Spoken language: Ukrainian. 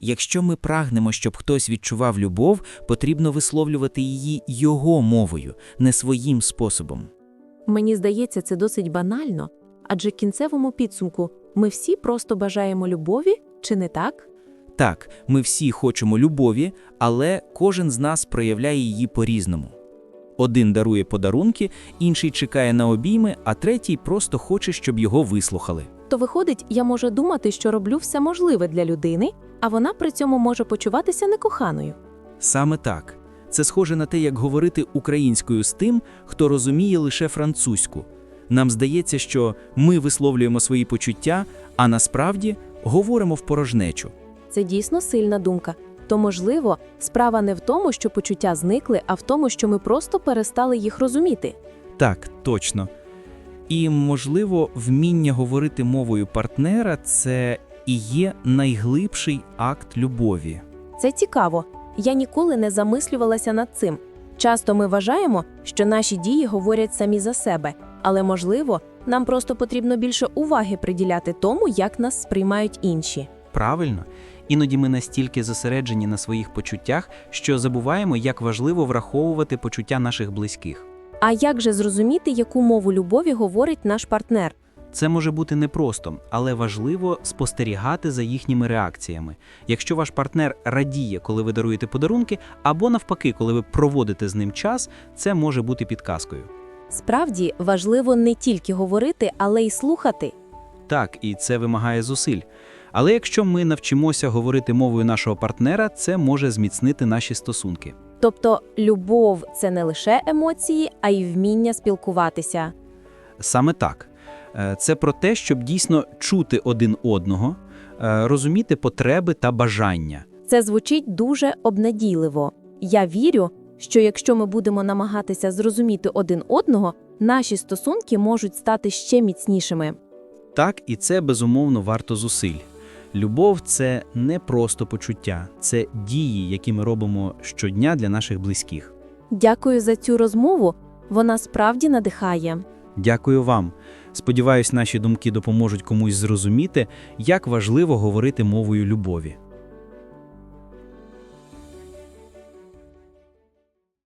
Якщо ми прагнемо, щоб хтось відчував любов, потрібно висловлювати її його мовою, не своїм способом. Мені здається, це досить банально, адже кінцевому підсумку ми всі просто бажаємо любові, чи не так? Так, ми всі хочемо любові, але кожен з нас проявляє її по-різному. Один дарує подарунки, інший чекає на обійми, а третій просто хоче, щоб його вислухали. То виходить, я можу думати, що роблю все можливе для людини, а вона при цьому може почуватися некоханою. Саме так. Це схоже на те, як говорити українською з тим, хто розуміє лише французьку. Нам здається, що ми висловлюємо свої почуття, а насправді говоримо в порожнечу. Це дійсно сильна думка. То, можливо, справа не в тому, що почуття зникли, а в тому, що ми просто перестали їх розуміти. Так, точно. І, можливо, вміння говорити мовою партнера це і є найглибший акт любові. Це цікаво. Я ніколи не замислювалася над цим. Часто ми вважаємо, що наші дії говорять самі за себе, але можливо, нам просто потрібно більше уваги приділяти тому, як нас сприймають інші. Правильно, іноді ми настільки зосереджені на своїх почуттях, що забуваємо, як важливо враховувати почуття наших близьких. А як же зрозуміти, яку мову любові говорить наш партнер? Це може бути непросто, але важливо спостерігати за їхніми реакціями. Якщо ваш партнер радіє, коли ви даруєте подарунки, або навпаки, коли ви проводите з ним час, це може бути підказкою. Справді важливо не тільки говорити, але й слухати. Так, і це вимагає зусиль. Але якщо ми навчимося говорити мовою нашого партнера, це може зміцнити наші стосунки. Тобто, любов це не лише емоції, а й вміння спілкуватися. Саме так. Е, Це про те, щоб дійсно чути один одного, е, розуміти потреби та бажання. Це звучить дуже обнадійливо. Я вірю, що якщо ми будемо намагатися зрозуміти один одного, наші стосунки можуть стати ще міцнішими. Так, і це безумовно варто зусиль. Любов це не просто почуття, це дії, які ми робимо щодня для наших близьких. Дякую за цю розмову. Вона справді надихає. Дякую вам. Сподіваюсь, наші думки допоможуть комусь зрозуміти, як важливо говорити мовою любові.